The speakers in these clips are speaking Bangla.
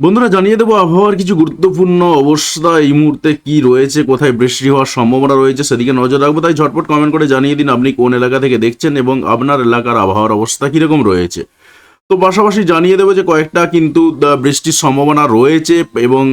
বন্ধুরা, জানিয়ে দেবো, আবহাওয়ার কিছু গুরুত্বপূর্ণ অবস্থা এই মুহূর্তে কি রয়েছে, কোথায় বৃষ্টি হওয়ার সম্ভাবনা রয়েছে সেদিকে নজর রাখব। তাই ঝটপট কমেন্ট করে জানিয়ে দিন আপনি কোন এলাকা থেকে দেখছেন এবং আপনার এলাকার আবহাওয়ার অবস্থা কীরকম রয়েছে। তো পাশাপাশি জানিয়ে দেবো যে কয়েকটা কিন্তু বৃষ্টির সম্ভাবনা রয়েছে এবং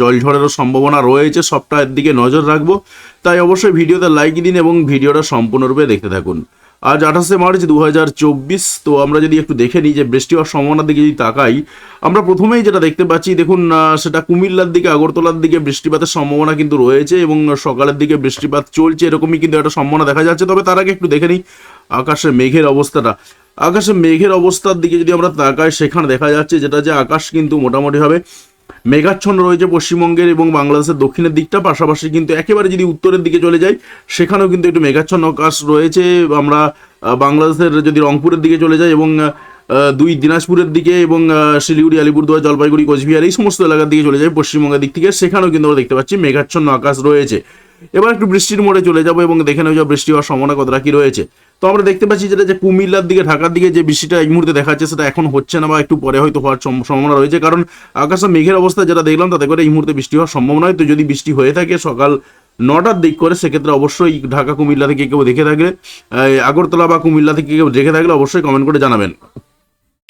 জলঝড়েরও সম্ভাবনা রয়েছে সবটার দিকে নজর রাখব। তাই অবশ্যই ভিডিওতে লাইক দিন এবং ভিডিওটা সম্পূর্ণরূপে দেখতে থাকুন। আজ আঠাশে মার্চ দু হাজার চব্বিশ, তো আমরা যদি একটু দেখে নিই যে বৃষ্টি হওয়ার সম্ভাবনার দিকে যদি তাকাই, আমরা প্রথমেই যেটা দেখতে পাচ্ছি, দেখুন সেটা কুমিল্লার দিকে, আগরতলার দিকে বৃষ্টিপাতের সম্ভাবনা কিন্তু রয়েছে এবং সকালের দিকে বৃষ্টিপাত চলছে, এরকমই কিন্তু একটা সম্ভাবনা দেখা যাচ্ছে। তবে তার আগে একটু দেখে নিই আকাশে মেঘের অবস্থাটা। আকাশে মেঘের অবস্থার দিকে যদি আমরা তাকাই, সেখানে দেখা যাচ্ছে যেটা যে আকাশ কিন্তু মোটামুটিভাবে মেঘাচ্ছন্ন রয়েছে পশ্চিমবঙ্গের এবং বাংলাদেশের দক্ষিণের দিকটা। পাশাপাশি কিন্তু একেবারে যদি উত্তরের দিকে চলে যাই, সেখানেও কিন্তু একটু মেঘাচ্ছন্ন আকাশ রয়েছে। আমরা বাংলাদেশের যদি রংপুরের দিকে চলে যাই এবং দুই দিনাজপুরের দিকে এবং শিলিগুড়ি, আলিপুরদুয়ার, জলপাইগুড়ি, কোচবিহার এই সমস্ত এলাকার দিকে চলে যাই পশ্চিমবঙ্গের দিক থেকে, সেখানেও কিন্তু আমরা দেখতে পাচ্ছি মেঘাচ্ছন্ন আকাশ রয়েছে। এবার একটু বৃষ্টির মোড়ে চলে যাব এবং দেখে নেব যে বৃষ্টি হওয়ার সম্ভাবনা কতটা কি রয়েছে। তো আমরা দেখতে পাচ্ছি যেটা যে কুমিল্লার দিকে, ঢাকার দিকে যে বৃষ্টিটা এই মুহূর্তে দেখাচ্ছে, সেটা এখন হচ্ছে না বা একটু পরে হয়তো হওয়ার সম- সম্ভাবনা রয়েছে। কারণ আকাশে মেঘের অবস্থা যেটা দেখলাম, তাতে করে এই মুহূর্তে বৃষ্টি হওয়ার সম্ভাবনা হয় তো যদি বৃষ্টি হয়ে থাকে সকাল নটার দিক করে, সেক্ষেত্রে অবশ্যই ঢাকা, কুমিল্লা থেকে কেউ দেখে থাকলে আগরতলা বা কুমিল্লা থেকে কেউ দেখে থাকলে অবশ্যই কমেন্ট করে জানাবেন।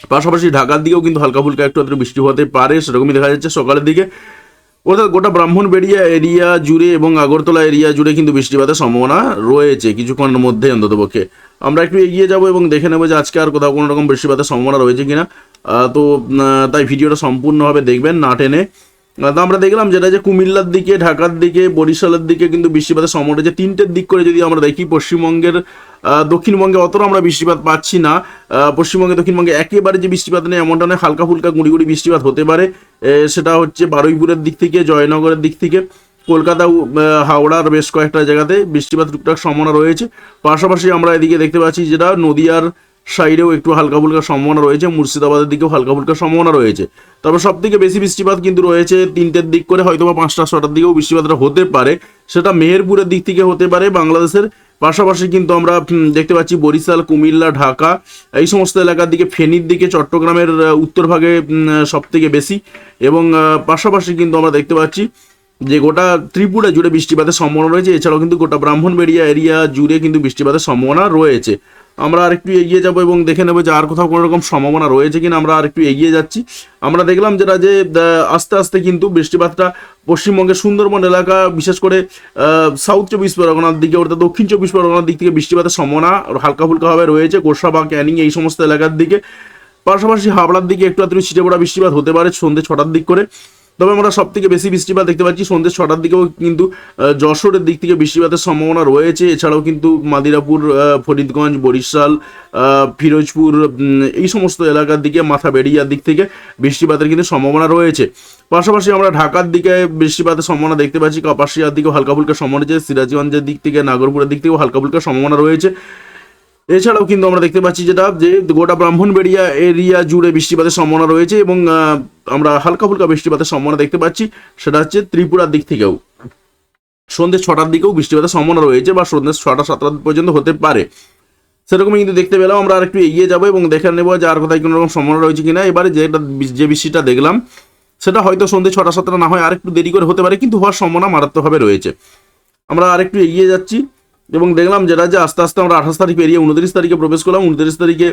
পাশাপাশি ঢাকার দিকেও কিন্তু হালকা ফুলকা একটু বৃষ্টি হতে পারে, সেরকমই দেখা যাচ্ছে সকালের দিকে। অর্থাৎ গোটা ব্রাহ্মণবেড়িয়া এরিয়া জুড়ে এবং আগরতলা এরিয়া জুড়ে কিন্তু বৃষ্টিপাতের সম্ভাবনা রয়েছে কিছুক্ষণের মধ্যে অন্ততপক্ষে আমরা একটু এগিয়ে যাব এবং দেখে নেব যে আজকে আর কোথাও কোনো রকম বৃষ্টিপাতের সম্ভাবনা রয়েছে কিনা। তো তাই ভিডিওটা সম্পূর্ণভাবে দেখবেন, না টেনে। তো আমরা দেখলাম যেটা যে কুমিল্লার দিকে, ঢাকার দিকে, বরিশালের দিকে কিন্তু বৃষ্টিপাতের সম্ভাবনা যে তিনটের দিক করে যদি আমরা দেখি, পশ্চিমবঙ্গের দক্ষিণবঙ্গে অতটা আমরা বৃষ্টিপাত পাচ্ছি না। পশ্চিমবঙ্গে, দক্ষিণবঙ্গে একেবারে যে বৃষ্টিপাত নেই, এমনটা নয়, হালকা ফুলকা গুঁড়ি বৃষ্টিপাত হতে পারে। সেটা হচ্ছে বারুইপুরের দিক থেকে, জয়নগরের দিক থেকে, কলকাতা হাওড়ার বেশ কয়েকটা জায়গাতে বৃষ্টিপাত টুকটাক সম্ভাবনা রয়েছে। পাশাপাশি আমরা এদিকে দেখতে পাচ্ছি যেটা নদিয়ার সাইডেও একটু হালকা ফুলকা সম্ভাবনা রয়েছে মুর্শিদাবাদের দিকেও হালকা ফুলকা সম্ভাবনা রয়েছে। তবে সব থেকে বেশি বৃষ্টিপাত কিন্তু রয়েছে তিনটের দিক করে হয়তো বা পাঁচটা ছটার দিকেও বৃষ্টিপাতটা হতে পারে। সেটা মেহেরপুরের দিক থেকে হতে পারে বাংলাদেশের পাশাপাশি কিন্তু আমরা দেখতে পাচ্ছি বরিশাল কুমিল্লা ঢাকা এই সমস্ত এলাকার দিকে ফেনীর দিকে চট্টগ্রামের আহ, উত্তর ভাগে সব থেকে বেশি। এবং পাশাপাশি কিন্তু আমরা দেখতে পাচ্ছি যে গোটা ত্রিপুরা জুড়ে বৃষ্টিপাতের সম্ভাবনা রয়েছে, এছাড়াও কিন্তু গোটা ব্রাহ্মণবেড়িয়া এরিয়া জুড়ে কিন্তু বৃষ্টিপাতের সম্ভাবনা রয়েছে। আমরা আর একটু এগিয়ে যাব এবং দেখে নেব যে আর কোথাও কোনো রকম সম্ভাবনা রয়েছে কিনা, আমরা আর একটু এগিয়ে যাচ্ছি। আমরা দেখলাম যেটা যে আস্তে আস্তে কিন্তু বৃষ্টিপাতটা পশ্চিমবঙ্গের সুন্দরবন এলাকা, বিশেষ করে সাউথ চব্বিশ পরগনার দিকে অর্থাৎ দক্ষিণ চব্বিশ পরগনার দিক থেকে বৃষ্টিপাতের সম্ভাবনা হালকা ফুলকাভাবে রয়েছে। গোসা বা ক্যানিং এই সমস্ত এলাকার দিকে। পাশাপাশি হাবড়ার দিকে একটু আত্মীয় ছিটে পড়া বৃষ্টিপাত হতে পারে সন্ধ্যে ছটার দিক করে। তবে আমরা সব থেকে বেশি বৃষ্টিপাত দেখতে পাচ্ছি সন্ধ্যে ছটার দিকেও কিন্তু যশোরের দিক থেকে বৃষ্টিপাতের সম্ভাবনা রয়েছে। এছাড়াও কিন্তু মাদিরাপুর ফরিদগঞ্জ, বরিশাল ফিরোজপুর এই সমস্ত এলাকার দিকে মাথা বেড়িয়ার দিক থেকে বৃষ্টিপাতের কিন্তু সম্ভাবনা রয়েছে। পাশাপাশি আমরা ঢাকার দিকে বৃষ্টিপাতের সম্ভাবনা দেখতে পাচ্ছি। কাপাসিয়ার দিকেও হালকা ফুলকা সম্ভাবনা রয়েছে। সিরাজগঞ্জের দিক থেকে, নাগরপুরের দিক থেকেও হালকা ফুলকা সম্ভাবনা রয়েছে। এছাড়াও কিন্তু আমরা দেখতে পাচ্ছি যেটা, যে গোটা ব্রাহ্মণবেড়িয়া এরিয়া জুড়ে বৃষ্টিপাতের সম্ভাবনা রয়েছে এবং আমরা হালকা ফুলকা বৃষ্টিপাতের সম্ভাবনা দেখতে পাচ্ছি। সেটা হচ্ছে ত্রিপুরার দিক থেকেও। সন্ধ্যে ছটার দিকেও বৃষ্টিপাতের সম্ভাবনা রয়েছে বা সন্ধ্যে ছটা, সাতটা পর্যন্ত হতে পারে। সেরকমই কিন্তু দেখতে পেলাম, আমরা আর একটু এগিয়ে যাব এবং দেখে নেব যে আর কোথায় কোনো রকম সম্ভাবনা রয়েছে কিনা। এবারে যেটা যে বৃষ্টিটা দেখলাম, সেটা হয়তো সন্ধ্যে ছটা, সাতটা না হয় আর একটু দেরি করে হতে পারে, কিন্তু হওয়ার সম্ভাবনা মারাত্মকভাবে রয়েছে। আমরা আর একটু এগিয়ে যাচ্ছি। এবং দেখলাম যেটা যে আস্তে আস্তে আমরা আঠাশ তারিখ পেরিয়ে উনত্রিশ তারিখে প্রবেশ করলাম, উনত্রিশ তারিখে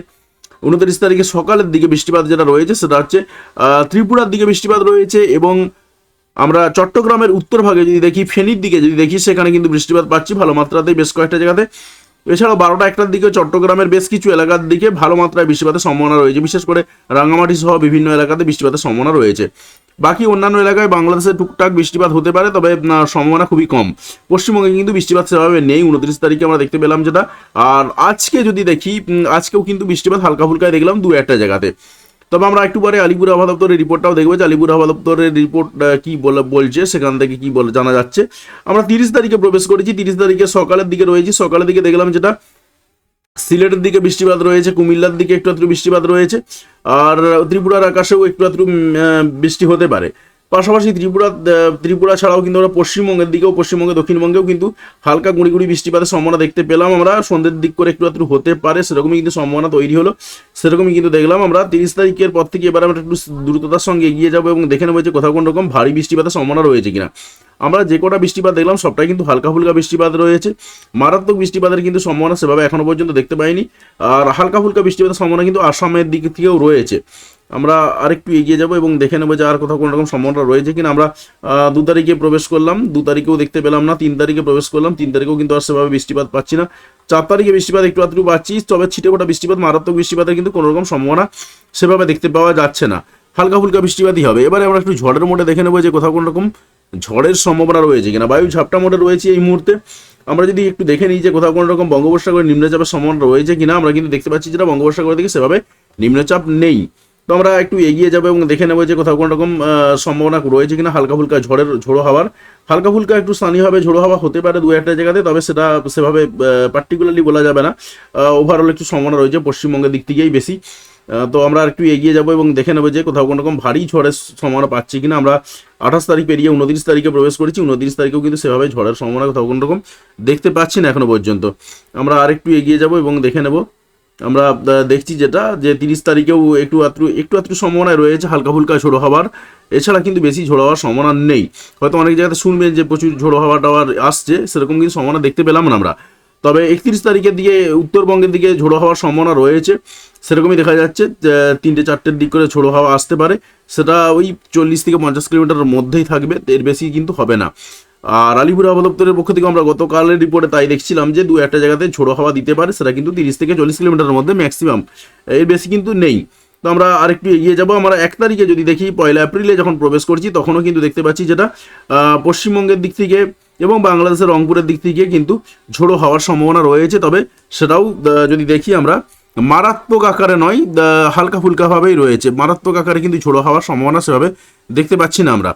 উনত্রিশ তারিখে সকালের দিকে বৃষ্টিপাত যেটা রয়েছে সেটা হচ্ছে ত্রিপুরার দিকে বৃষ্টিপাত রয়েছে এবং আমরা চট্টগ্রামের উত্তর ভাগে যদি দেখি, ফেনীর দিকে যদি দেখি, সেখানে কিন্তু বৃষ্টিপাত পাচ্ছি ভালো মাত্রাতেই বেশ কয়েকটা জায়গাতে। এছাড়াও বারোটা একটার দিকে চট্টগ্রামের বেশ কিছু এলাকার দিকে ভালো মাত্রায় বৃষ্টিপাতের সম্ভাবনা রয়েছে। বিশেষ করে রাঙ্গামাটি সহ বিভিন্ন এলাকাতে বৃষ্টিপাতের সম্ভাবনা রয়েছে। বাকি অন্যান্য এলাকায় বাংলাদেশে টুকটাক বৃষ্টিপাত হতে পারে, তবে সম্ভাবনা খুবই কম। পশ্চিমবঙ্গে কিন্তু বৃষ্টিপাত সেভাবে নেই, উনত্রিশ তারিখে আমরা দেখতে পেলাম যেটা। আর আজকে যদি দেখি আজকেও কিন্তু বৃষ্টিপাত হালকা ফুলকায় দেখলাম দু, একটা জায়গাতে। তবে আমরা একটু পরে আলিপুর আবহাওয়া দপ্তরের রিপোর্টটাও দেখব যে আলিপুর আবহাওয়া দপ্তরের রিপোর্ট কি বলে, বলছে, সেখান থেকে কি বলে, জানা যাচ্ছে। আমরা তিরিশ তারিখে প্রবেশ করেছি, তিরিশ তারিখে সকালের দিকে রয়েছি, সকালের দিকে দেখলাম যেটা সিলেটের দিকে বৃষ্টিপাত রয়েছে, কুমিল্লার দিকে একটু আধটু বৃষ্টিপাত রয়েছে, আর ত্রিপুরার আকাশেও একটু আধটু বৃষ্টি হতে পারে। পাশাপাশি ত্রিপুরা ত্রিপুরা ছাড়াও কিন্তু আমরা পশ্চিমবঙ্গের দিকেও পশ্চিমবঙ্গে দক্ষিণবঙ্গেও কিন্তু হালকা গুঁড়ি গুঁড়ি বৃষ্টিপাতের সম্ভাবনা দেখতে পেলাম আমরা। সন্ধ্যের দিক করে একটু একটু হতে পারে, সেরকমই কিন্তু সম্ভাবনা তৈরি হলো। সেরকমই কিন্তু দেখলাম আমরা। তিরিশ তারিখের পর থেকে এবার আমরা একটু দ্রুততার সঙ্গে এগিয়ে যাব এবং দেখে নেব যে কোথাও কোনো রকম ভারী বৃষ্টিপাতের সম্ভাবনা রয়েছে কিনা। আমরা যে কটা বৃষ্টিপাত দেখলাম, সবটাই কিন্তু হালকা ফুলকা বৃষ্টিপাত রয়েছে। মারাত্মক বৃষ্টিপাতের কিন্তু সম্ভাবনা সেভাবে এখনও পর্যন্ত দেখতে পাইনি। আর হালকা ফুলকা বৃষ্টিপাতের সম্ভাবনা কিন্তু আসামের দিক থেকেও রয়েছে। আমরা আরেকটু এগিয়ে যাব এবং দেখে নেব যে আর কোথাও কোনো রকম সম্ভাবনা রয়েছে কিনা। আমরা দু তারিখে প্রবেশ করলাম, দু তারিখেও দেখতে পেলাম না, তিন তারিখে প্রবেশ করলাম, তিন তারিখেও কিন্তু আর সেভাবে বৃষ্টিপাত পাচ্ছি না। চার তারিখে বৃষ্টিপাত একটু আধটু পাচ্ছি, তবে ছিটে ফোটা বৃষ্টিপাত, মারাত্মক বৃষ্টিপাতের কিন্তু কোনো রকম সম্ভাবনা সেভাবে দেখতে পাওয়া যাচ্ছে না। হালকা ফুলকা বৃষ্টিপাতই হবে। এবারে আমরা একটু ঝড়ের মোড়ে দেখে নেব যে কোথাও কোনো রকম ঝড়ের সম্ভাবনা রয়েছে কিনা, বায়ু ঝাপটা মোড়ে রয়েছে এই মুহূর্তে। আমরা যদি একটু দেখে নিই যে কোথাও কোনো রকম বঙ্গোপসাগরে নিম্নচাপের সম্ভাবনা রয়েছে কিনা, আমরা কিন্তু দেখতে পাচ্ছি যেটা বঙ্গোপসাগর থেকে সেভাবে নিম্নচাপ নেই। তো আমরা একটু এগিয়ে যাব এবং দেখে নেব যে কোথাও কোনো রকম সম্ভাবনা রয়েছে কিনা হালকা ফুলকা ঝড়ের, ঝোড়ো হাওয়ার। হালকা ফুলকা একটু স্থানীয়ভাবে ঝোড়ো হাওয়া হতে পারে দু একটা জায়গাতে, তবে সেটা সেভাবে পার্টিকুলারলি বলা যাবে না। ওভারঅল একটু সম্ভাবনা রয়েছে পশ্চিমবঙ্গের দিক থেকেই বেশি। তো আমরা একটু এগিয়ে যাব এবং দেখে নেব যে কোথাও কোনো রকম ভারী ঝড়ের সম্ভাবনা পাচ্ছি কিনা। আমরা আঠাশ তারিখ পেরিয়ে উনত্রিশ তারিখে প্রবেশ করেছি। উনত্রিশ তারিখেও কিন্তু সেভাবে ঝড়ের সম্ভাবনা কোথাও কোনো রকম দেখতে পাচ্ছি না এখনও পর্যন্ত। আমরা আরেকটু এগিয়ে যাব এবং দেখে নেব। আমরা দেখছি যেটা, যে তিরিশ তারিখেও একটু আত্রু একটু আত্রু সম্ভাবনায় রয়েছে হালকা ফুলকা ঝোড়ো হওয়ার। এছাড়া কিন্তু বেশি ঝোড়ো হওয়ার সম্ভাবনা নেই। হয়তো অনেক জায়গাতে শুনবেন যে প্রচুর ঝোড়ো হাওয়া টাওয়ার আসছে, সেরকম কিন্তু সম্ভাবনা দেখতে পেলাম না আমরা। তবে একত্রিশ তারিখের দিকে উত্তরবঙ্গের দিকে ঝোড়ো হওয়ার সম্ভাবনা রয়েছে। সেরকমই দেখা যাচ্ছে তিনটে চারটের দিক করে ঝোড়ো হাওয়া আসতে পারে। সেটা ওই চল্লিশ থেকে পঞ্চাশ কিলোমিটারের মধ্যেই থাকবে, এর বেশি কিন্তু হবে না। আর আলিপুর আবহাওয়া দপ্তরের পক্ষ থেকে আমরা গতকালের রিপোর্টে তাই দেখছিলাম যে, দু একটা জায়গাতে ঝোড়ো হাওয়া দিতে পারে, সেটা কিন্তু তিরিশ থেকে চল্লিশ কিলোমিটারের মধ্যে ম্যাক্সিমাম এর বেশি কিন্তু নেই। তো আমরা আরেকটু এগিয়ে যাব। আমরা এক তারিখে যদি দেখি, পয়লা এপ্রিলে যখন প্রবেশ করছি, তখনও কিন্তু দেখতে পাচ্ছি যেটা পশ্চিমবঙ্গের দিক থেকে এবং বাংলাদেশের রংপুরের দিক থেকে কিন্তু ঝোড়ো হওয়ার সম্ভাবনা রয়েছে। তবে সেটাও যদি দেখি আমরা মারাত্মক আকারে নয় হালকা ফুলকাভাবেই রয়েছে। মারাত্মক আকারে কিন্তু ঝোড়ো হওয়ার সম্ভাবনা সেভাবে দেখতে পাচ্ছি না আমরা।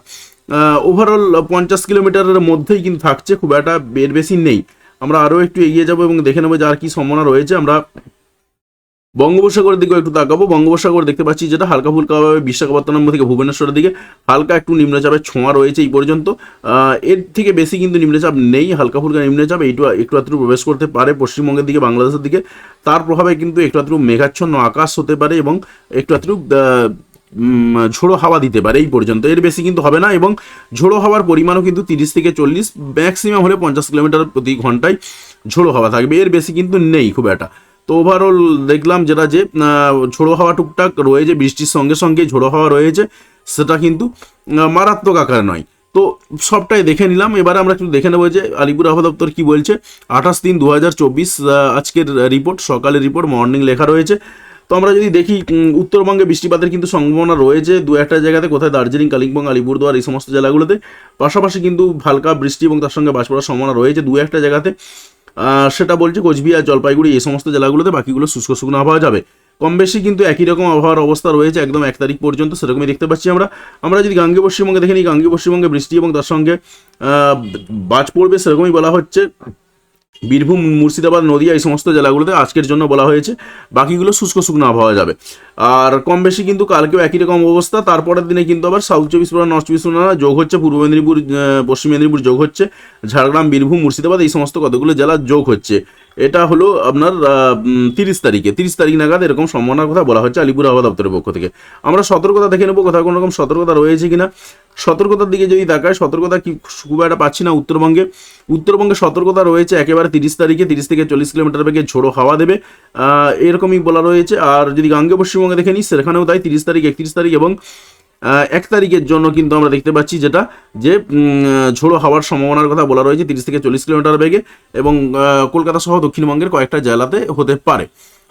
ওভারঅল পঞ্চাশ কিলোমিটারের মধ্যেই কিন্তু থাকছে, খুব একটা বের বেশি নেই। আমরা আরও একটু এগিয়ে যাব এবং দেখে নেব যে আর কি সম্ভাবনা রয়েছে। আমরা বঙ্গোপসাগরের দিকে একটু তাকাবো। বঙ্গোপসাগর দেখতে পাচ্ছি যেটা হালকা ফুলকাভাবে বিশাখাপত্তনম থেকে ভুবনেশ্বরের দিকে, হালকা একটু নিম্নচাপের ছোঁয়া রয়েছে এই পর্যন্ত। এর থেকে বেশি কিন্তু নিম্নচাপ নেই, হালকা ফুলকা নিম্নচাপ, এইটু একটু আত্রু প্রবেশ করতে পারে পশ্চিমবঙ্গের দিকে, বাংলাদেশের দিকে। তার প্রভাবে কিন্তু একটু আত্রু মেঘাচ্ছন্ন আকাশ হতে পারে এবং একটু আত্রু ঝোড়ো হাওয়া দিতে পারে এই পর্যন্ত। এর বেশি কিন্তু হবে না এবং ঝোড়ো হাওয়ার পরিমাণও কিন্তু তিরিশ থেকে চল্লিশ, ম্যাক্সিমাম হলে পঞ্চাশ কিলোমিটার প্রতি ঘন্টায় ঝোড়ো হাওয়া থাকবে। এর বেশি কিন্তু নেই খুব একটা। তো ওভারঅল দেখলাম যেটা যে ঝোড়ো হাওয়া টুকটাক রয়েছে, বৃষ্টির সঙ্গে সঙ্গে ঝোড়ো হাওয়া রয়েছে, সেটা কিন্তু মারাত্মক আকার নয়। তো সবটাই দেখে নিলাম, এবারে আমরা একটু দেখে নেব যে আলিপুর আবহাওয়া দপ্তর কী বলছে। আঠাশ তিন দু আজকের রিপোর্ট সকালের রিপোর্ট মর্নিং লেখা রয়েছে। তো আমরা যদি দেখি উত্তরবঙ্গে বৃষ্টিপাতের কিন্তু সম্ভাবনা রয়েছে, দু একটা জায়গাতে, কোথায় দার্জিলিং, কালিম্পং, আলিপুরদুয়ার, এই সমস্ত জেলাগুলোতে। পাশাপাশি কিন্তু হালকা বৃষ্টি এবং তার সঙ্গে বাজ পড়ার সম্ভাবনা রয়েছে, দু একটা জায়গাতে। সেটা বলছে কোচবিহার, জলপাইগুড়ি, এই সমস্ত জেলাগুলোতে বাকিগুলো শুষ্ক শুকনো আবহাওয়া যাবে। কম বেশি কিন্তু একই রকম আবহাওয়ার অবস্থা রয়েছে একদম এক তারিখ পর্যন্ত, সেরকমই দেখতে পাচ্ছি আমরা। আমরা যদি গাঙ্গে পশ্চিমবঙ্গে দেখে নিই গাঙ্গে পশ্চিমবঙ্গে বৃষ্টি এবং তার সঙ্গে বাজ পড়বে সেরকমই বলা হচ্ছে। বীরভূম, মুর্শিদাবাদ, নদিয়া এই সমস্ত জেলাগুলোতে আজকের জন্য বলা হয়েছে। বাকিগুলো শুষ্ক শুকনো আবহাওয়া যাবে। আর কম বেশি কিন্তু কালকেও একই রকম অবস্থা, তারপরের দিনে কিন্তু আবার সাউথ চব্বিশ পরগনা নর্থ চব্বিশ পরগনা যোগ হচ্ছে, পূর্ব মেদিনীপুর পশ্চিম মেদিনীপুর যোগ হচ্ছে, ঝাড়গ্রাম, বীরভূম, মুর্শিদাবাদ এই সমস্ত কতগুলো জেলা যোগ হচ্ছে। এটা হলো আপনার তিরিশ তারিখে। তিরিশ তারিখ নাগাদ এরকম সম্ভাবনার কথা বলা হচ্ছে আলিপুর আবহাওয়া দপ্তরের পক্ষ থেকে। আমরা সতর্কতা দেখে নেব কোথাও কোনো রকম সতর্কতা রয়েছে কিনা। সতর্কতার দিকে যদি তাকায় সতর্কতা কি খুব একটা পাচ্ছি না উত্তরবঙ্গে। উত্তরবঙ্গে সতর্কতা রয়েছে একেবারে তিরিশ তারিখে, তিরিশ থেকে চল্লিশ কিলোমিটার বেগে ঝোড়ো হাওয়া দেবে। এরকমই বলা রয়েছে। আর যদি গাঙ্গে পশ্চিমবঙ্গে দেখে নিই, সেখানেও তাই তিরিশ তারিখ, একত্রিশ তারিখ এবং এক তারিখের জন্য কিন্তু আমরা দেখতে পাচ্ছি যেটা, যে ঝোড়ো হাওয়ার সম্ভাবনার কথা বলা রয়েছে তিরিশ থেকে চল্লিশ কিলোমিটার বেগে এবং কলকাতা সহ দক্ষিণবঙ্গের কয়েকটা জেলাতে হতে পারে।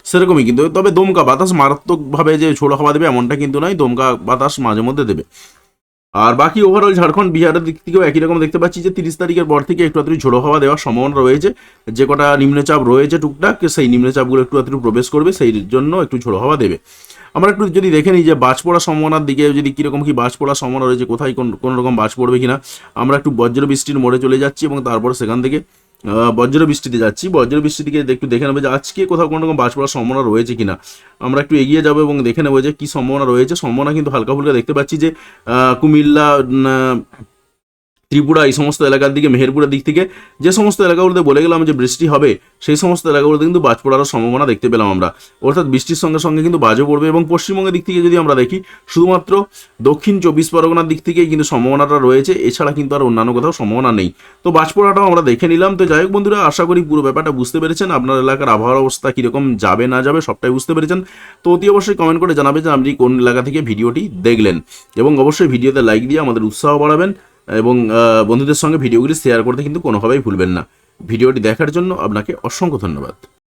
সেরকমই কিন্তু, তবে দমকা বাতাস মারাত্মকভাবে যে ঝোড়ো হাওয়া দেবে এমনটা কিন্তু নয়, দমকা বাতাস মাঝে মধ্যে দেবে। আর বাকি ওভারঅল ঝাড়খণ্ড, বিহারের দিক থেকেও একই রকম দেখতে পাচ্ছি যে তিরিশ তারিখের পর থেকে একটু আত্রু ঝোড়ো হাওয়া দেওয়ার সম্ভাবনা রয়েছে। যে কটা নিম্নচাপ রয়েছে টুকটাক, সেই নিম্নচাপগুলো একটু আত্রু প্রবেশ করবে, সেই জন্য একটু ঝোড়ো হাওয়া দেবে। আমরা একটু যদি দেখে নিই যে বাজ পড়ার সম্ভাবনার দিকে, যদি কীরকম কি বাজ পড়ার সম্ভাবনা রয়েছে, কোথায় কোন, কোনো রকম বাজ পড়বে কিনা, আমরা একটু বজ্র বৃষ্টির মোড়ে চলে যাচ্ছি এবং তারপর সেখান থেকে বজ্র বৃষ্টিতে যাচ্ছি। বজ্র বৃষ্টিটিকে একটু দেখে নেব যে আজকে কোথাও কোনো রকম বাজ পড়ার সম্ভাবনা রয়েছে কিনা। আমরা একটু এগিয়ে যাব এবং দেখে নেব যে কী সম্ভাবনা রয়েছে। সম্ভাবনা কিন্তু হালকা ফুলকা দেখতে পাচ্ছি যে কুমিল্লা ত্রিপুরা এই সমস্ত এলাকার দিকে, মেহেরপুরের দিক থেকে যে সমস্ত এলাকাগুলোতে বলে গেলাম যে বৃষ্টি হবে, সেই সমস্ত এলাকাগুলোতে কিন্তু বাজ পড়ারও সম্ভাবনা দেখতে পেলাম আমরা। অর্থাৎ বৃষ্টির সঙ্গে সঙ্গে কিন্তু বাজও পড়বে এবং পশ্চিমবঙ্গের দিক থেকে যদি আমরা দেখি, শুধুমাত্র দক্ষিণ চব্বিশ পরগনার দিক থেকেই কিন্তু সম্ভাবনাটা রয়েছে, এছাড়া কিন্তু আর অন্যান্য কোথাও সম্ভাবনা নেই। তো বাজ পড়াটাও আমরা দেখে নিলাম। তো যাই হোক বন্ধুরা, আশা করি পুরো ব্যাপারটা বুঝতে পেরেছেন। আপনার এলাকার আবহাওয়ার অবস্থা কীরকম যাবে না যাবে সবটাই বুঝতে পেরেছেন। তো অতি অবশ্যই কমেন্ট করে জানাবেন যে আপনি কোন এলাকা থেকে ভিডিওটি দেখলেন। এবং অবশ্যই ভিডিওতে লাইক দিয়ে আমাদের উৎসাহ বাড়াবেন। এবং বন্ধুদের সঙ্গে ভিডিওগুলি শেয়ার করতে কিন্তু কোনোভাবেই ভুলবেন না। ভিডিওটি দেখার জন্য আপনাকে অসংখ্য ধন্যবাদ।